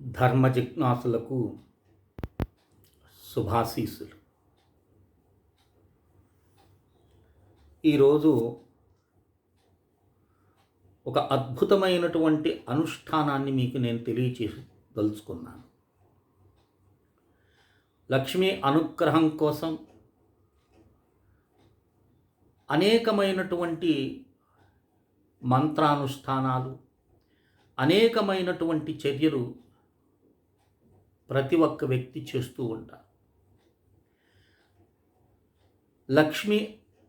ధర్మ జిజ్ఞాసులకు శుభాశీసులు ఈరోజు ఒక అద్భుతమైనటువంటి అనుష్ఠానాన్ని మీకు నేను తెలియచేదలుచుకున్నాను లక్ష్మీ అనుగ్రహం కోసం అనేకమైనటువంటి మంత్రానుష్ఠానాలు అనేకమైనటువంటి చర్యలు ప్రతి ఒక్క వ్యక్తి చేస్తూ ఉంటారు. లక్ష్మి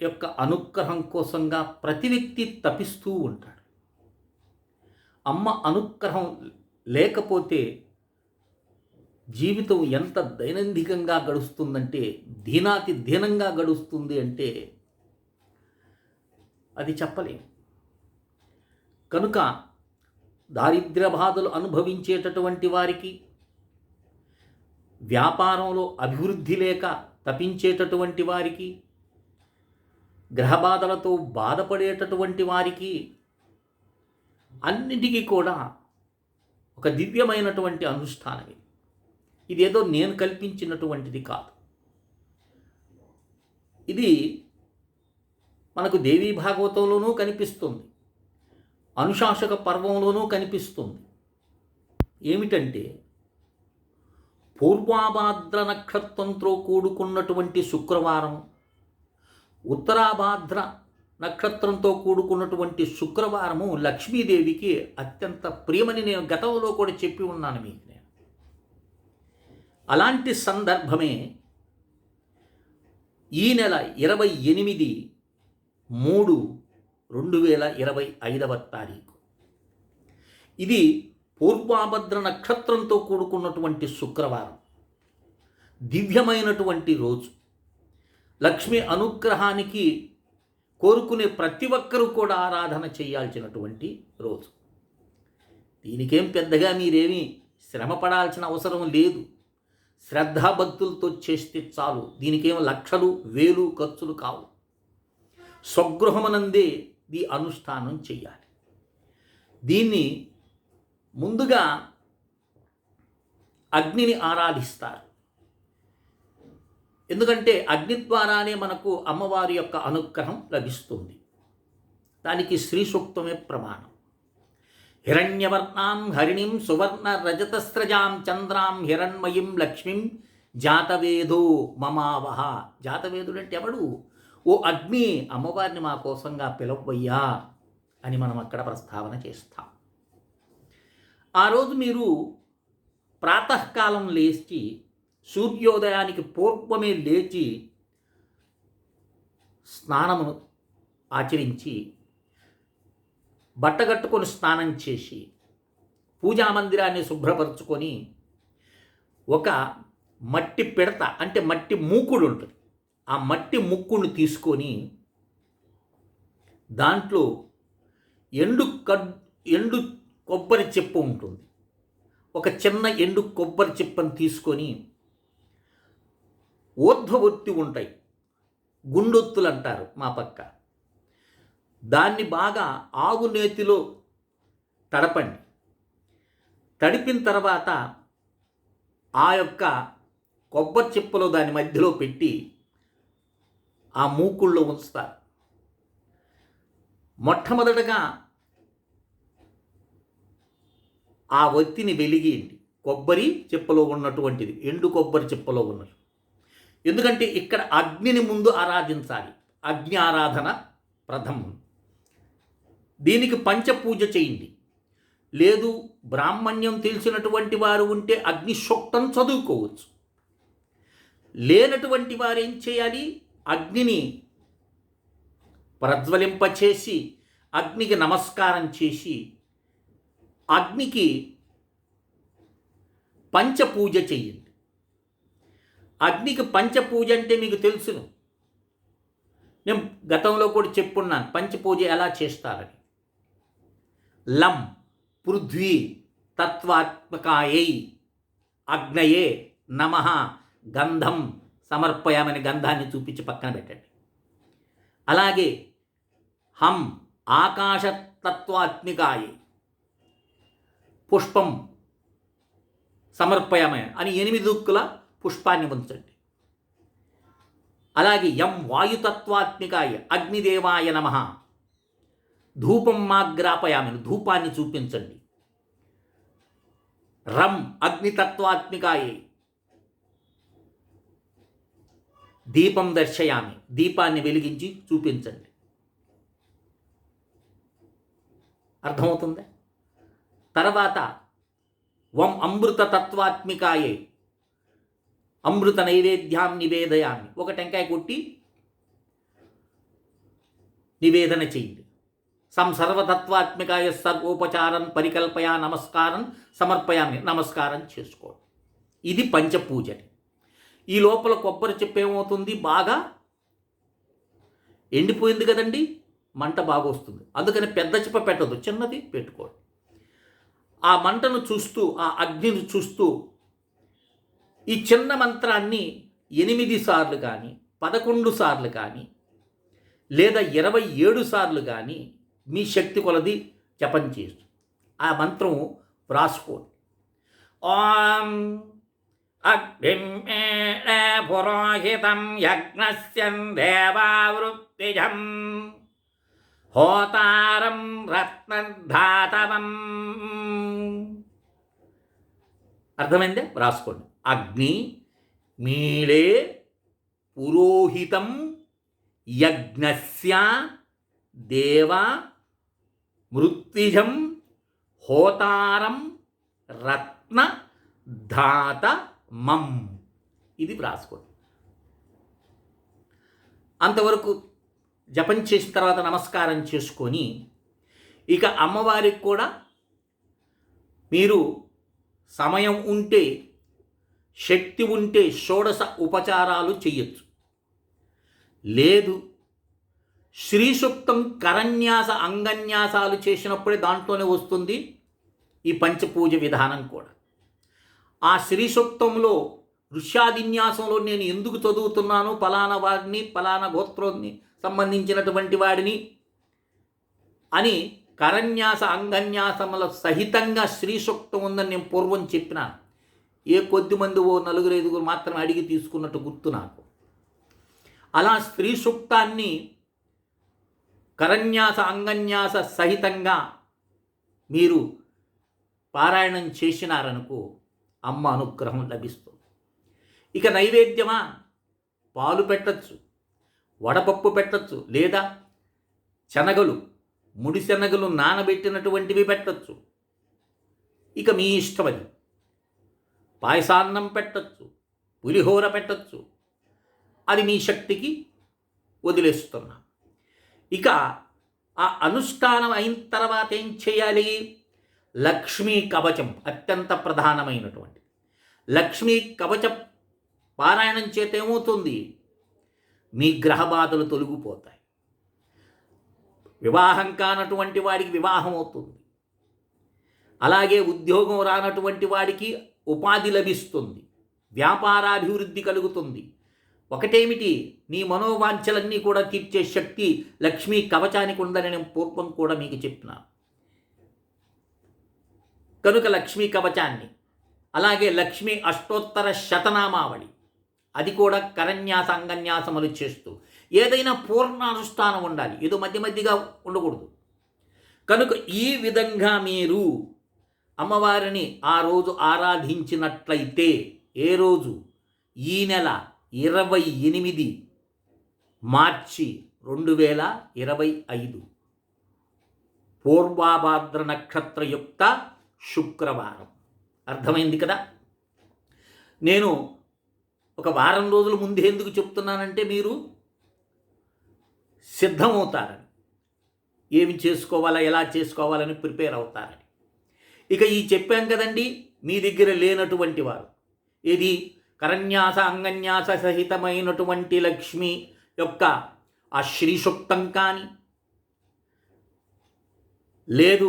యొక్క అనుగ్రహం కోసంగా ప్రతి వ్యక్తి తపిస్తూ ఉంటాడు. అమ్మ అనుగ్రహం లేకపోతే జీవితం ఎంత దైనందికంగా గడుస్తుందంటే దీనాతి దీనంగా గడుస్తుంది అంటే అది చెప్పలేం కనుక దారిద్ర్య బాధలు అనుభవించేటటువంటి వారికి వ్యాపారంలో అభివృద్ధి లేక తపించేటటువంటి వారికి గ్రహబాధలతో బాధపడేటటువంటి వారికి అన్నిటికీ కూడా ఒక దివ్యమైనటువంటి అనుష్ఠానం ఇది ఇదేదో నేను కల్పించినటువంటిది కాదు. ఇది మనకు దేవీ భాగవతంలోనూ కనిపిస్తుంది. అనుశాసక పర్వంలోనూ కనిపిస్తుంది. ఏమిటంటే పూర్వాభాద్ర నక్షత్రంతో కూడుకున్నటువంటి శుక్రవారం ఉత్తరాభాద్ర నక్షత్రంతో కూడుకున్నటువంటి శుక్రవారము లక్ష్మీదేవికి అత్యంత ప్రియమని నేను గతంలో కూడా చెప్పి ఉన్నాను మీకు నేను. అలాంటి సందర్భమే ఈ నెల ఇరవై ఎనిమిది మూడు రెండు వేల ఇరవై ఐదవ తారీఖు. ఇది పూర్వాభద్ర నక్షత్రంతో కూడుకున్నటువంటి శుక్రవారం దివ్యమైనటువంటి రోజు. లక్ష్మి అనుగ్రహానికి కోరుకునే ప్రతి ఒక్కరూ కూడా ఆరాధన చేయాల్సినటువంటి రోజు. దీనికేం పెద్దగా మీరేమీ శ్రమ పడాల్సిన అవసరం లేదు. శ్రద్ధాభక్తులతో చేస్తే చాలు. దీనికేం లక్షలు వేలు ఖర్చులు కావు. స్వగృహమనందే ఈ అనుష్ఠానం చేయాలి. దీన్ని ముందుగా అగ్నిని ఆరాధిస్తారు. ఎందుకంటే అగ్ని ద్వారానే మనకు అమ్మవారి యొక్క అనుగ్రహం లభిస్తుంది. దానికి శ్రీ సూక్తమే ప్రమాణం. హిరణ్యవర్ణాం హరిణిం సువర్ణ రజతస్రజాం చంద్రాం హిరణ్మయిం లక్ష్మీం జాతవేదో మమావహ. జాతవేదుడు అంటే ఎవడు? ఓ అగ్ని అమ్మవారిని మా కోసంగా పిలవయ్యా అని మనం అక్కడ ప్రస్తావన చేస్తాం. ఆ రోజు మీరు ప్రాతకాలం లేచి సూర్యోదయానికి పూర్వమే లేచి స్నానమును ఆచరించి బట్టగట్టుకొని స్నానం చేసి పూజా మందిరాన్ని శుభ్రపరచుకొని ఒక మట్టి పిడత అంటే మట్టి మూకుడు ఉంటుంది. ఆ మట్టి ముక్కును తీసుకొని దాంట్లో ఎండు కడ్ ఎండు కొబ్బరి చెప్పు ఉంటుంది. ఒక చిన్న ఎండు కొబ్బరి చెప్పను తీసుకొని ఊర్ధ్వవృత్తి ఉంటాయి. గుండొత్తులు అంటారు మా పక్క. దాన్ని బాగా ఆవు నేతిలో తడపండి. తడిపిన తర్వాత ఆ యొక్క కొబ్బరి చిప్పలో దాని మధ్యలో పెట్టి ఆ మూకుల్లో ఉంచుతారు. మొట్టమొదటగా ఆ ఒత్తిని వెలిగియండి కొబ్బరి చిప్పలో ఉన్నటువంటిది ఎండు కొబ్బరి చిప్పలో ఉన్నది. ఎందుకంటే ఇక్కడ అగ్నిని ముందు ఆరాధించాలి. అగ్ని ఆరాధన ప్రథమం. దీనికి పంచపూజ చేయండి. లేదు బ్రాహ్మణ్యం తెలిసినటువంటి వారు ఉంటే అగ్ని సూక్తం చదువుకోవచ్చు. లేనటువంటి వారు ఏం చేయాలి? అగ్నిని ప్రజ్వలింపచేసి అగ్నికి నమస్కారం చేసి అగ్నికి పంచపూజ చెయ్యండి. అగ్నికి పంచపూజ అంటే మీకు తెలుసును. నేను గతంలో కూడా చెప్పున్నాను పంచపూజ ఎలా చేస్తారని. లం పృథ్వీ తత్వాత్మకాయై అగ్నయే నమ గంధం సమర్పయామని గంధాన్ని చూపించి పక్కన పెట్టండి. అలాగే హం ఆకాశతత్వాత్మికాయ పుష్పం సమర్పయమే అని ఎనిమిది దుక్కుల పుష్పాన్ని ఉంచండి. అలాగే యం వాయుతత్వాత్మికాయ అగ్నిదేవాయ నమ. ధూపం మాగ్రాపయామని ధూపాన్ని చూపించండి. రం అగ్నితత్వాత్మికాయ. దీపం దర్శయామి. దీపాన్ని వెలిగించి చూపించండి. అర్థమవుతుందా? తర్వాత వం అమృత తత్వాత్మికాయే అమృత నైవేద్యాం నివేదయామి ఒక టెంకాయ కొట్టి నివేదన చేయండి. సం సర్వతత్వాత్మికాయ సర్వోపచారం పరికల్పయా నమస్కారం సమర్పయామి. నమస్కారం చేసుకోండి. ఇది పంచపూజని. ఈ లోపల కొబ్బరి చెప్పేమవుతుంది బాగా ఎండిపోయింది కదండి? మంట బాగా వస్తుంది అందుకని పెద్ద చెప్ప పెట్టదు చిన్నది పెట్టుకోండి. ఆ మంటను చూస్తూ ఆ అగ్నిని చూస్తూ ఈ చిన్న మంత్రాన్ని ఎనిమిది సార్లు కానీ పదకొండు సార్లు కానీ లేదా ఇరవై ఏడు సార్లు కానీ మీ శక్తి కొలది జపం చేస్తూ. ఆ మంత్రం వ్రాసుకోండి. ఓం అగ్నిం పురోహితం యజ్ఞస్యం దేవావృత్తిజం. హోతారం రత్నధాతవం అర్థమైందే? రాసుకోండి. అగ్ని మీడే పురోహితం యజ్ఞస్య దేవ మృత్తిజం హోతారం రత్న ధాత మం ఇది వ్రాసుకోండి అంతవరకు జపం చేసిన తర్వాత నమస్కారం చేసుకొని ఇక అమ్మవారికి కూడా మీరు సమయం ఉంటే శక్తి ఉంటే షోడశ ఉపచారాలు చేయొచ్చు లేదు శ్రీ సూక్తం కరన్యాస అంగన్యాసాలు చేసినప్పుడే దాంట్లోనే వస్తుంది ఈ పంచపూజ విధానం కూడా. ఆ శ్రీ సూక్తంలో ఋష్యాదిన్యాసంలో నేను ఎందుకు చదువుతున్నాను పలానా వారిని పలానా గోత్రాన్ని సంబంధించినటువంటి వాడిని అని కరన్యాస అంగన్యాసముల సహితంగా శ్రీ సూక్తం ఉందని నేను పూర్వం చెప్పినాను. ఏ కొద్ది మంది ఓ నలుగురు ఐదుగురు మాత్రం అడిగి తీసుకున్నట్టు గుర్తు నాకు. అలా స్త్రీ సూక్తాన్ని కరన్యాస అంగన్యాస సహితంగా మీరు పారాయణం చేసినారనుకో అమ్మ అనుగ్రహం లభిస్తుంది. ఇక నైవేద్యమా? పాలు పెట్టచ్చు. వడపప్పు పెట్టచ్చు లేదా శనగలు ముడి శనగలు నానబెట్టినటువంటివి పెట్టచ్చు. ఇక మీ ఇష్టమది. పాయసాన్నం పెట్టచ్చు పులిహోర పెట్టచ్చు. అది మీ శక్తికి వదిలేస్తున్నా. ఇక ఆ అనుష్ఠానం అయిన తర్వాత ఏం చేయాలి? లక్ష్మీ కవచం అత్యంత ప్రధానమైనటువంటి లక్ష్మీ కవచ పారాయణం చేత ఏమవుతుంది? మీ గ్రహ బాధలు తొలగిపోతాయి. వివాహం కానటువంటి వాడికి వివాహం అవుతుంది. అలాగే ఉద్యోగం రానటువంటి వాడికి ఉపాధి లభిస్తుంది. వ్యాపారాభివృద్ధి కలుగుతుంది. ఒకటేమిటి? నీ మనోవాంఛలన్నీ కూడా తీర్చే శక్తి లక్ష్మీ కవచానికి ఉందని నేను పూర్వం కూడా మీకు చెప్పినాను. కనుక లక్ష్మీ కవచాన్ని అలాగే లక్ష్మీ అష్టోత్తర శతనామావళి అది కూడా కరన్యాస అంగన్యాసములు చేస్తూ. ఏదైనా పూర్ణానుష్ఠానం ఉండాలి. ఏదో మధ్య మధ్యగా ఉండకూడదు. కనుక ఈ విధంగా మీరు అమ్మవారిని ఆ రోజు ఆరాధించినట్లయితే ఏ రోజు? ఈ నెల ఇరవై ఎనిమిది మార్చి రెండు వేల ఇరవై ఐదు. పూర్వాభాద్ర నక్షత్రయుక్త శుక్రవారం. అర్థమైంది కదా? నేను ఒక వారం రోజుల ముందే ఎందుకు చెప్తున్నానంటే మీరు సిద్ధమవుతారని. ఏమి చేసుకోవాలా ఎలా చేసుకోవాలని ప్రిపేర్ అవుతారని. ఇక ఈ చెప్పాం కదండి మీ దగ్గర లేనటువంటి వారు. ఇది కరన్యాస అంగన్యాస సహితమైనటువంటి లక్ష్మి యొక్క ఆ శ్రీసూక్తం కానీ లేదు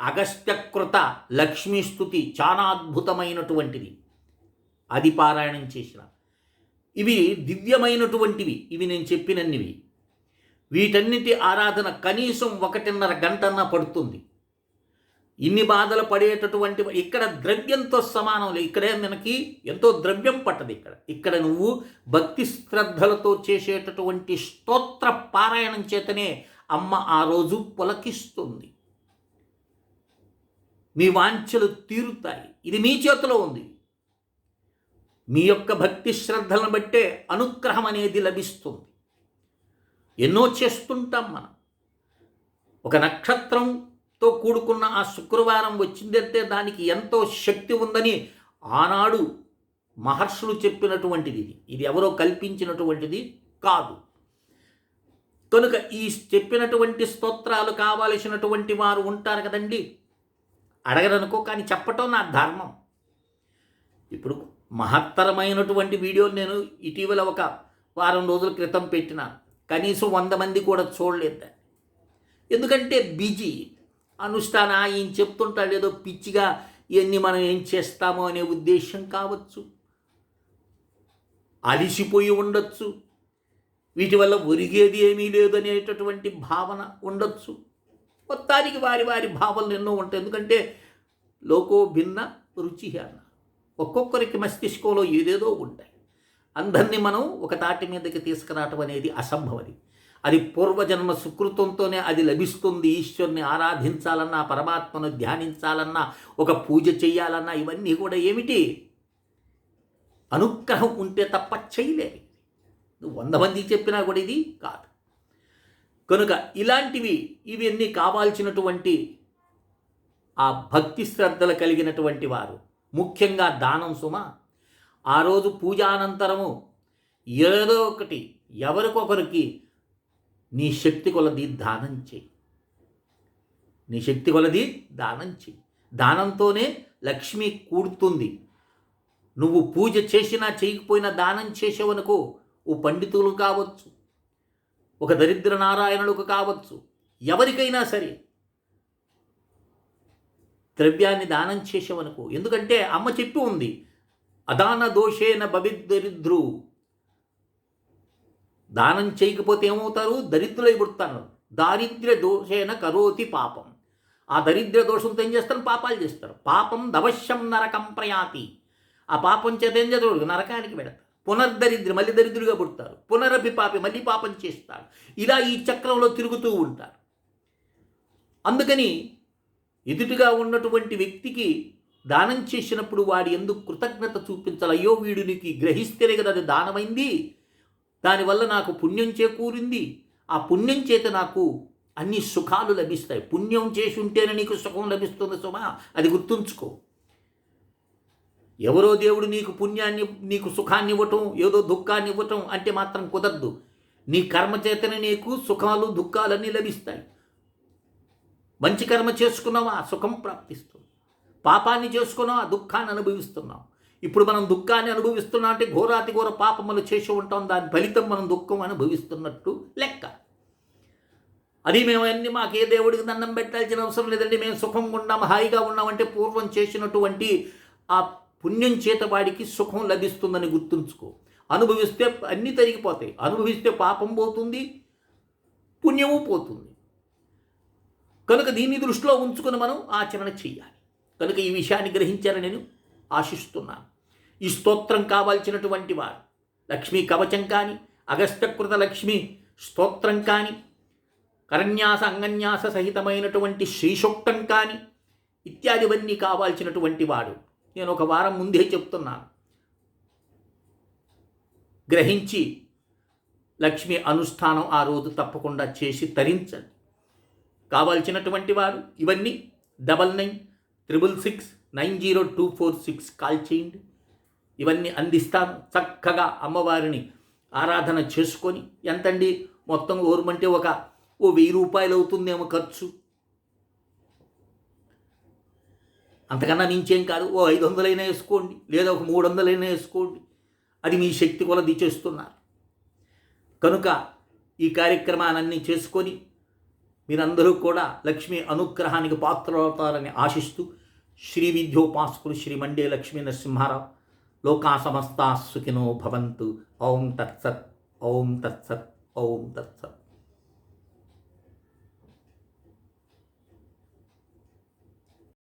అగస్త్యకృత లక్ష్మీస్తుతి చాలా అద్భుతమైనటువంటిది. అది పారాయణం చేసిన. ఇవి దివ్యమైనటువంటివి ఇవి నేను చెప్పినన్నివి. వీటన్నిటి ఆరాధన కనీసం ఒకటిన్నర గంటన్న పడుతుంది. ఇన్ని బాధలు పడేటటువంటి ఇక్కడ ద్రవ్యంతో సమానం లేదు ఇక్కడే మనకి ఎంతో ద్రవ్యం పట్టదు ఇక్కడ. ఇక్కడ నువ్వు భక్తి శ్రద్ధలతో చేసేటటువంటి స్తోత్ర పారాయణం చేతనే అమ్మ ఆ రోజు పులకిస్తుంది. మీ వాంఛలు తీరుతాయి. ఇది మీ చేతిలో ఉంది. మీ యొక్క భక్తి శ్రద్ధలను బట్టే అనుగ్రహం అనేది లభిస్తుంది. ఎన్నో చేస్తుంటాం మనం. ఒక నక్షత్రంతో కూడుకున్న ఆ శుక్రవారం వచ్చిందంటే దానికి ఎంతో శక్తి ఉందని ఆనాడు మహర్షులు చెప్పినటువంటిది. ఇది ఎవరో కల్పించినటువంటిది కాదు. కనుక ఈ చెప్పినటువంటి స్తోత్రాలు కావలసినటువంటి వారు ఉంటారు కదండి. అడగరనుకో కానీ చెప్పటం నా ధర్మం. ఇప్పుడు మహత్తరమైనటువంటి వీడియోలు నేను ఇటీవల ఒక వారం రోజుల క్రితం పెట్టిన. కనీసం వంద మంది కూడా చూడలేదు ఎందుకంటే బిజీ. అనుష్ఠాన ఈయన చెప్తుంటాడు ఏదో పిచ్చిగా ఇవన్నీ మనం ఏం చేస్తామో అనే ఉద్దేశం కావచ్చు. అలిసిపోయి ఉండొచ్చు. వీటి వల్ల ఒరిగేది ఏమీ లేదు అనేటటువంటి భావన ఉండొచ్చు. మొత్తానికి వారి వారి భావనలు ఎన్నో ఉంటాయి. ఎందుకంటే లోకో భిన్న రుచి అన్న ఒక్కొక్కరికి మస్తిష్కంలో ఏదేదో ఉంటాయి. అందరినీ మనం ఒక తాటి మీదకి తీసుకురావటం అనేది అసంభవది. అది పూర్వజన్మ సుకృతంతోనే అది లభిస్తుంది. ఈశ్వరుని ఆరాధించాలన్నా పరమాత్మను ధ్యానించాలన్నా ఒక పూజ చేయాలన్నా ఇవన్నీ కూడా ఏమిటి? అనుగ్రహం ఉంటే తప్ప చేయలేవి. నువ్వు వంద మంది చెప్పినా కూడా ఇది కాదు. కనుక ఇలాంటివి ఇవన్నీ కావాల్సినటువంటి ఆ భక్తి శ్రద్ధలు కలిగినటువంటి వారు ముఖ్యంగా దానం సుమ. ఆ రోజు పూజానంతరము ఏదో ఒకటి ఎవరికొకరికి నీ శక్తి కొలది దానం చేయి. నీ శక్తి కొలది దానం చేయి. దానంతోనే లక్ష్మి కూడుతుంది నువ్వు పూజ చేసినా చేయకపోయినా దానం చేసేవనుకో ఓ పండితులు కావచ్చు ఒక దరిద్ర నారాయణులకు కావచ్చు ఎవరికైనా సరే ద్రవ్యాన్ని దానం చేసేవనుకో. ఎందుకంటే అమ్మ చెప్పి ఉంది అదాన దోషేన భవిద్దరిద్రు దానం చేయకపోతే ఏమవుతారు? దరిద్రులై పుడతారు. దారిద్ర్య దోషేన కరోతి పాపం. ఆ దరిద్ర దోషంతో ఏం చేస్తారు? పాపాలు చేస్తారు. పాపం దవశ్యం నరకం ప్రయాతి. ఆ పాపం చేత ఏం చేస్తారు? నరకానికి పెడతారు. పునర్దరిద్ర మళ్ళీ దరిద్రులుగా పుడతారు. పునరభి పాపి మళ్ళీ పాపం చేస్తారు. ఇలా ఈ చక్రంలో తిరుగుతూ ఉంటారు. అందుకని ఎదుటిగా ఉన్నటువంటి వ్యక్తికి దానం చేసినప్పుడు వాడి ఎందుకు కృతజ్ఞత చూపించాలి. అయ్యో వీడు నీకు గ్రహిస్తేనే కదా అది దానమైంది. దానివల్ల నాకు పుణ్యం చేకూరింది. ఆ పుణ్యం చేత నాకు అన్ని సుఖాలు లభిస్తాయి. పుణ్యం చేసి ఉంటేనే నీకు సుఖం లభిస్తుంది సుమా. అది గుర్తుంచుకో. ఎవరో దేవుడు నీకు పుణ్యాన్ని నీకు సుఖాన్ని ఇవ్వటం ఏదో దుఃఖాన్ని ఇవ్వటం అంటే మాత్రం కుదరదు. నీ కర్మ చేతనే నీకు సుఖాలు దుఃఖాలన్నీ లభిస్తాయి. మంచి కర్మ చేసుకున్నావా సుఖం ప్రాప్తిస్తుంది. పాపాన్ని చేసుకున్నావా దుఃఖాన్ని అనుభవిస్తున్నాం. ఇప్పుడు మనం దుఃఖాన్ని అనుభవిస్తున్నాం అంటే ఘోరాతి ఘోర పాపములు చేసి ఉంటాం. దాని ఫలితం మనం దుఃఖం అనుభవిస్తున్నట్టు లెక్క. అది మేము అన్ని మాకు ఏ దేవుడికి దండం పెట్టాల్సిన అవసరం లేదండి. మేము సుఖంగా ఉన్నాం హాయిగా ఉన్నామంటే పూర్వం చేసినటువంటి ఆ పుణ్యం చేత వాడికి సుఖం లభిస్తుందని గుర్తుంచుకో. అనుభవిస్తే అన్నీ తరిగిపోతాయి. అనుభవిస్తే పాపం పోతుంది పుణ్యము పోతుంది. కనుక దీన్ని దృష్టిలో ఉంచుకుని మనం ఆచరణ చేయాలి కనుక ఈ విషయాన్ని గ్రహించారని నేను ఆశిస్తున్నాను. ఈ స్తోత్రం కావాల్సినటువంటి వారు లక్ష్మీ కవచం కానీ అగస్త్యకృత లక్ష్మి స్తోత్రం కానీ కరన్యాస అంగన్యాస సహితమైనటువంటి శ్రీశుక్తం కానీ ఇత్యాదివన్నీ కావాల్సినటువంటి వాడు. నేను ఒక వారం ముందే చెప్తున్నాను. గ్రహించి లక్ష్మి అనుష్ఠానం ఆ రోజు తప్పకుండా చేసి తరించండి. కావాల్సినటువంటి వారు ఇవన్నీ double nine triple six nine zero two four six call చేయండి. ఇవన్నీ అందిస్తాను. చక్కగా అమ్మవారిని ఆరాధన చేసుకొని ఎంతండి? మొత్తం ఓర్మంటే ఒక ఓ వెయ్యి రూపాయలు అవుతుందేమో ఖర్చు. అంతకన్నా మించేం కాదు. ఓ ఐదు వందలైనా వేసుకోండి. లేదా ఒక మూడు వందలైనా వేసుకోండి. అది మీ శక్తి కొలది చేస్తున్నారు. కనుక ఈ కార్యక్రమాలన్నీ చేసుకొని మీరందరూ కూడా లక్ష్మీ అనుగ్రహానికి పాత్రవుతారని ఆశిస్తూ శ్రీ విద్యోపాసకులు శ్రీ మండే లక్ష్మీ నరసింహారావు లోకా సమస్తా సుఖినో భవంతు. ఓం తత్సత్ ఓం తత్సత్ ఓం తత్సత్.